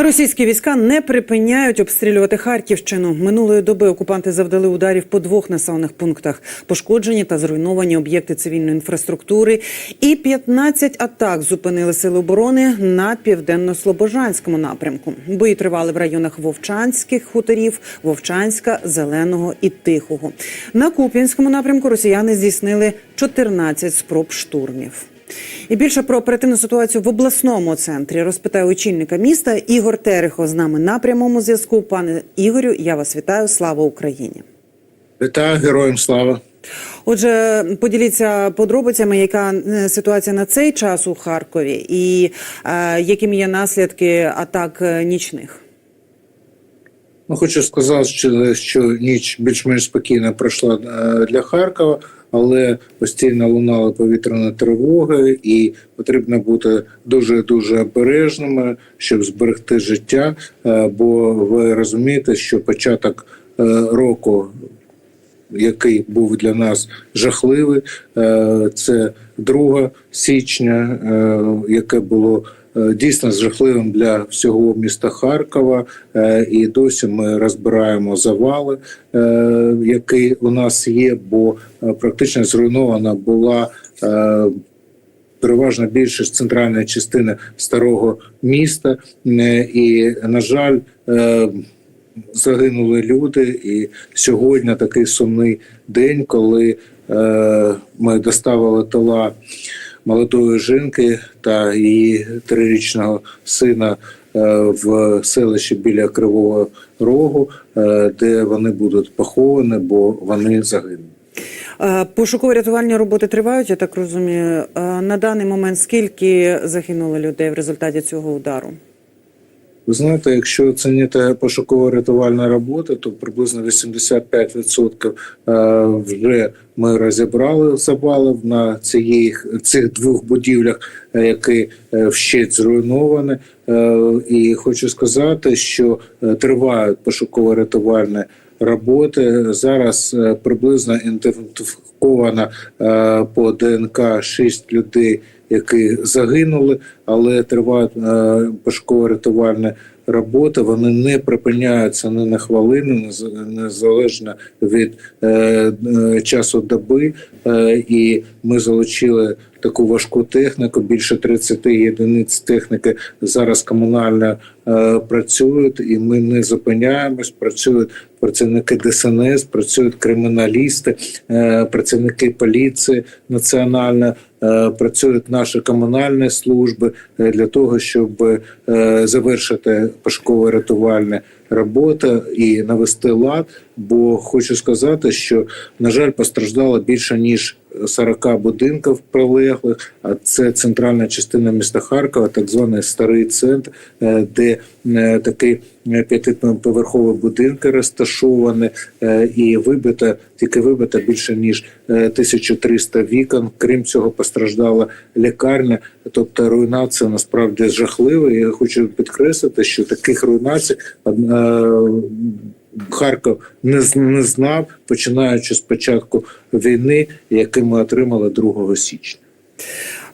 Російські війська не припиняють обстрілювати Харківщину. Минулої доби окупанти завдали ударів по двох населених пунктах. Пошкоджені та зруйновані об'єкти цивільної інфраструктури. І 15 атак зупинили сили оборони на південно-слобожанському напрямку. Бої тривали в районах Вовчанських хуторів, Вовчанська, Зеленого і Тихого. На Куп'янському напрямку росіяни здійснили 14 спроб штурмів. І більше про оперативну ситуацію в обласному центрі розпитаю очільника міста Ігор Терехо з нами на прямому зв'язку. Пане Ігорю, я вас вітаю. Слава Україні! Вітаю героям слава. Отже, поділіться подробицями, яка е, ситуація на цей час у Харкові, і е, якими є наслідки атак е, нічних. Ну, хочу сказати, що, ніч більш-менш спокійно пройшла е, для Харкова, але постійно лунали повітряні тривоги, і потрібно бути дуже дуже обережними, щоб зберегти життя. Е, Бо ви розумієте, що початок е, року. Який був для нас жахливий, це 2 січня, яке було дійсно жахливим для всього міста Харкова. Е, І досі ми розбираємо завали, е, які у нас є, бо е, практично зруйнована була. е, Переважна більшість центральної частини старого міста, Е, і на жаль, е, загинули люди. І сьогодні такий сумний день, коли е, ми доставили тіла молодої жінки та її трирічного сина е, в селищі біля Кривого Рогу, е, де вони будуть поховані, бо вони загинули. Е, Пошуково-рятувальні роботи тривають, я так розумію. На даний момент скільки загинуло людей в результаті цього удару? Ви знаєте, якщо оцінити пошуково-рятувальна робота, то приблизно 85% е, вже ми розібрали завалів на цієї, цих двох будівлях, е, які е, вщеть зруйновані. І хочу сказати, що тривають пошуково-рятувальні роботи. Зараз приблизно ідентифіковано по ДНК 6 людей, які загинули, але тривають е, пошуково-рятувальні роботи. Вони не припиняються ні на хвилину, нез- незалежно від е, е, часу доби. І ми залучили таку важку техніку. Більше 30 єдиниць техніки зараз комунально е, працюють, і ми не зупиняємось. Працюють працівники ДСНС, працюють криміналісти, е, працівники поліції національної, е, працюють наші комунальні служби е, для того, щоб е, завершити пошуково-рятувальні роботи і навести лад. Бо хочу сказати, що на жаль постраждало більше ніж 40 будинків прилеглих. А це центральна частина міста Харкова, так званий старий центр, е, де такий. е, п'ятиповерхові будинки розташовані, е, і вибито тільки вибито більше ніж е, 1300 вікон. Крім цього, постраждала лікарня. Тобто руйнація насправді жахлива. Я хочу підкреслити, що таких руйнацій е, Харків не, не знав, починаючи з початку війни, який ми отримали 2 січня.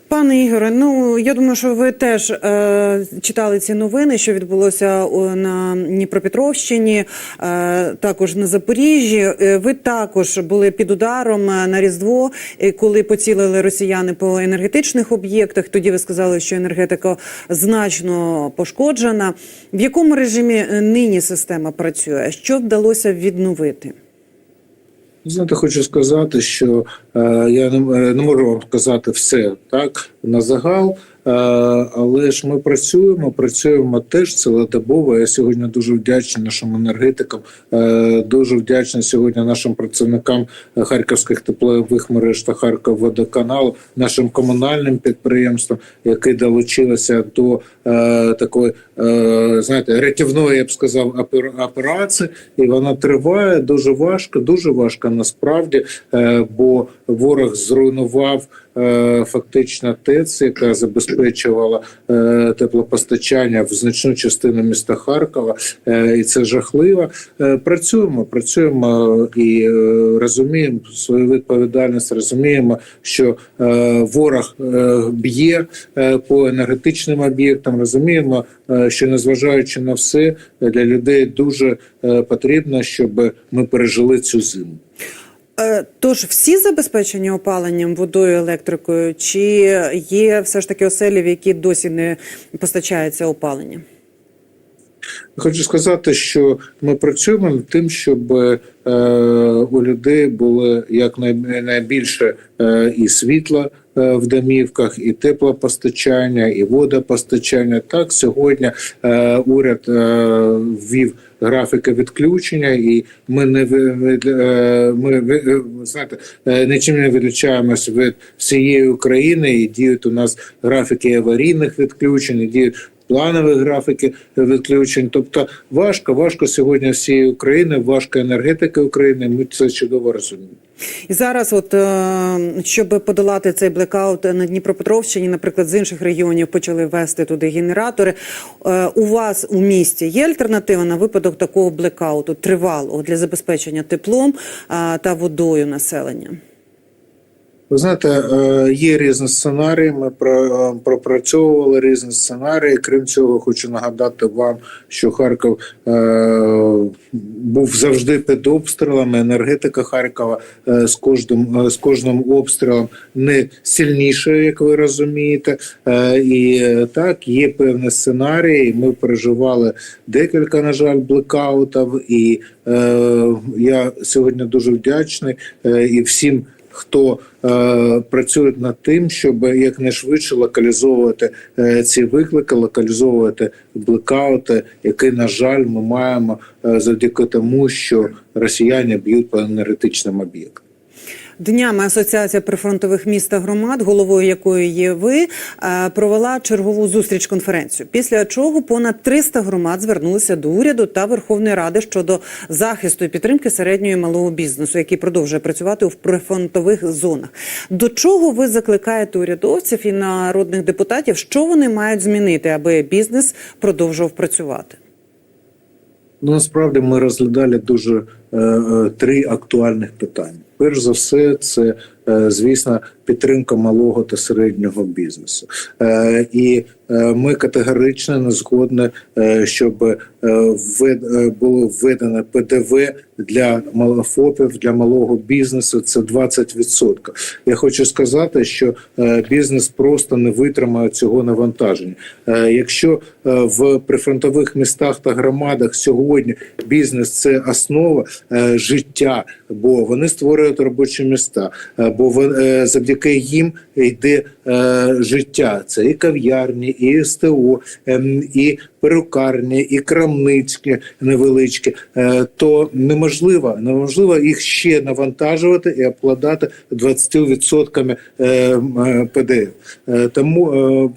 Пане Ігоре, ну я думаю, що ви теж е, читали ці новини, що відбулося на Дніпропетровщині, е, також на Запоріжжі. Е, ви також були під ударом е, на Різдво, коли поцілили росіяни по енергетичних об'єктах. Тоді ви сказали, що енергетика значно пошкоджена. В якому режимі е, нині система працює? Що вдалося відновити? Знаєте, хочу сказати, що е, я не, е, не можу вам сказати все так на загал, е, але ж ми працюємо, працюємо теж цілодобово. Я сьогодні дуже вдячний нашим енергетикам, е, дуже вдячний сьогодні нашим працівникам харківських теплових мереж та Харківводоканалу, нашим комунальним підприємствам, які долучилися до е, такої, знаєте, рятівної, я б сказав, опер- операції, і вона триває дуже важко, дуже важко насправді, бо ворог зруйнував фактично ТЕЦ, яка забезпечувала е, теплопостачання в значну частину міста Харкова, е, і це жахливо. Е, працюємо, працюємо і е, розуміємо свою відповідальність, розуміємо, що е, ворог е, б'є е, по енергетичним об'єктам. Розуміємо, е, що незважаючи на все, для людей дуже е, потрібно, щоб ми пережили цю зиму. Е, Тож всі забезпечені опаленням, водою, електрикою, чи є все ж таки оселі, в які досі не постачається опалення? Хочу сказати, що ми працюємо над тим, щоб е, у людей було якнайбільше е, і світла е, в домівках, і теплопостачання, і водопостачання. Так сьогодні уряд ввів графіки відключення, і ми не ми знаєте, нічим не відлічаємось від всієї України. І діють у нас графіки аварійних відключень, і діють планові графіки відключень. Тобто важко, важко сьогодні всієї України, важко енергетики України. Ми це чудово розуміємо. І зараз, от е, щоб подолати цей блекаут на Дніпропетровщині, наприклад, з інших регіонів почали вести туди генератори. Е, У вас у місті є альтернатива на випадок такого блекауту тривалого для забезпечення теплом та водою населення? Ви знаєте, е, є різні сценарії. Ми е, пропрацьовували різні сценарії. Крім цього, хочу нагадати вам, що Харків е, був завжди під обстрілами. Енергетика Харкова з кожним з кожним обстрілом не сильніше, як ви розумієте. І так є певні сценарії. Ми переживали декілька, на жаль, блекаутів. І я сьогодні дуже вдячний і всім хто е, працює над тим, щоб якнайшвидше локалізовувати е, ці виклики, локалізовувати блекаути, які, на жаль, ми маємо е, завдяки тому, що росіяни б'ють по енергетичним об'єктам. Днями Асоціація прифронтових міст та громад, головою якої є ви, е, провела чергову зустріч конференцію. Після чого понад 300 громад звернулися до уряду та Верховної Ради щодо захисту і підтримки середнього і малого бізнесу, який продовжує працювати в прифронтових зонах. До чого ви закликаєте урядовців і народних депутатів, що вони мають змінити, аби бізнес продовжував працювати? Ну, насправді ми розглядали дуже е, е, три актуальних питання. Перш за все, це звісно підтримка малого та середнього бізнесу. Е, і е, ми категорично не згодні, е, щоб е, е, було введено ПДВ для малофопів, для малого бізнесу. Це 20%. Я хочу сказати, що е, бізнес просто не витримає цього навантаження. Е, Якщо е, в прифронтових містах та громадах сьогодні бізнес це основа е, життя, бо вони створюють робочі міста, е, бо е, завдяки їм йде е, життя. Це і кав'ярні, і СТО, ем, і перукарні, і крамнички невеличкі, е, то неможливо, неможливо їх ще навантажувати і обкладати 20% е, е, ПДФ. Е, Тому,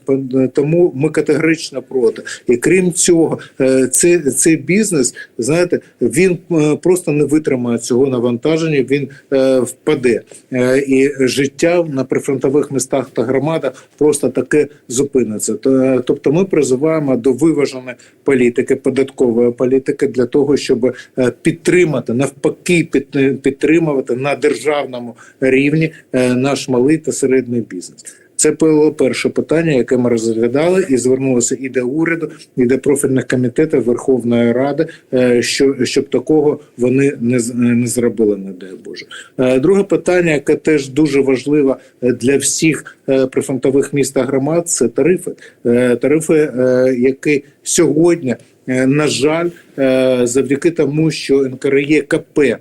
е, тому ми категорично проти. І крім цього, е, цей, цей бізнес, знаєте, він е, просто не витримає цього навантаження, він е, впаде. Е, І життя на прифронтових містах та громадах просто таке зупиниться. Тобто ми призиваємо до виваженої політики, податкової політики для того, щоб е, підтримати навпаки, підтримувати на державному рівні е, наш малий та середній бізнес. Це було перше питання, яке ми розглядали, і звернулося і до уряду, і до профільних комітетів Верховної Ради, е, що щоб такого вони не не зробили, не дай Боже. Е, Друге питання, яке теж дуже важливе е, для всіх прифронтових міст та громад, це тарифи. Тарифи, які сьогодні, на жаль, завдяки тому, що НКРЄ-КП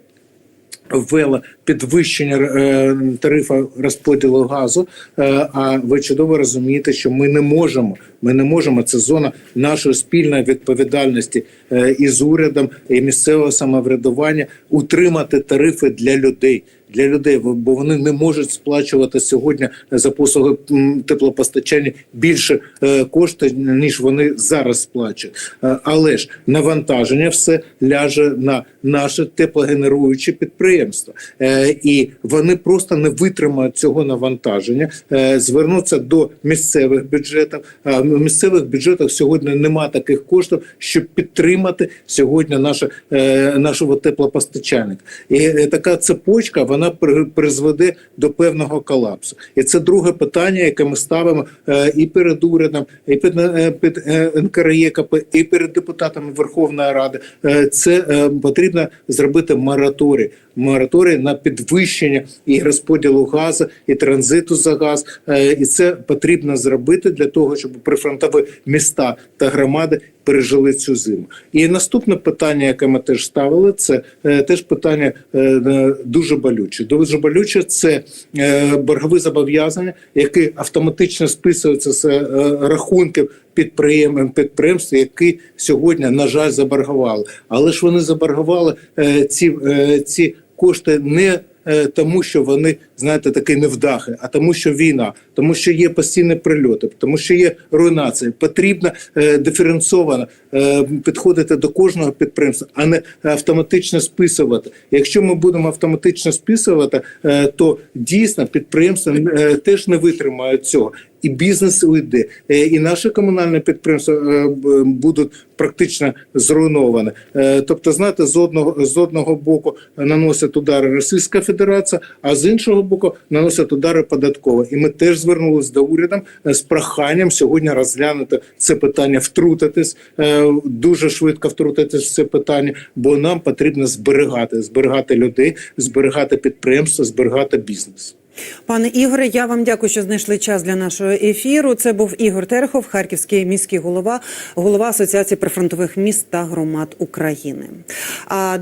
ввела підвищення е, тарифу розподілу газу. Е, а ви чудово розумієте, що ми не можемо. Ми не можемо. Це зона нашої спільної відповідальності е, із урядом і місцевого самоврядування утримати тарифи для людей. для людей, бо вони не можуть сплачувати сьогодні за послуги теплопостачання більше е, коштів, ніж вони зараз сплачують. Але ж навантаження все ляже на наше теплогенеруюче підприємство, Е, і вони просто не витримають цього навантаження, е, звернуться до місцевих бюджетів. А в місцевих бюджетах сьогодні немає таких коштів, щоб підтримати сьогодні наше е, нашого теплопостачальника. І е, така цепочка вона при- призведе до певного колапсу. І це друге питання, яке ми ставимо е, і перед урядом, і під, е, під е, НКРЄКП, і перед депутатами Верховної Ради. Е, Це е, потрібно зробити мораторій. Мораторій на підвищення і розподілу газу, і транзиту за газ. Е, І це потрібно зробити для того, щоб прифронтові міста та громади пережили цю зиму. І наступне питання, яке ми теж ставили, це е, теж питання е, дуже болюче. Дуже болюче це боргові зобов'язання, які автоматично списуються з рахунків підприєм, підприємств, які сьогодні, на жаль, заборгували. Але ж вони заборгували ці, ці кошти не е, тому, що вони знаєте такі невдахи, а тому, що війна, тому що є постійні прильоти, тому що є руйнація. Потрібно е, диференційовано е, підходити до кожного підприємства, а не автоматично списувати. Якщо ми будемо автоматично списувати, е, то дійсно підприємства теж не витримають цього. І бізнес уйде, Е, і наші комунальні підприємства е, будуть практично зруйновані. Е, Тобто, знаєте, з одного з одного боку наносять удари Російська Федерація, а з іншого боку наносять удари податкова. І ми теж звернулися до уряду е, з проханням сьогодні розглянути це питання, втрутитись дуже швидко втрутитись в це питання, бо нам потрібно зберігати, зберігати людей, зберігати підприємства, зберігати бізнес. Пане Ігоре, я вам дякую, що знайшли час для нашого ефіру. Це був Ігор Терехов, харківський міський голова, голова Асоціації прифронтових міст та громад України. А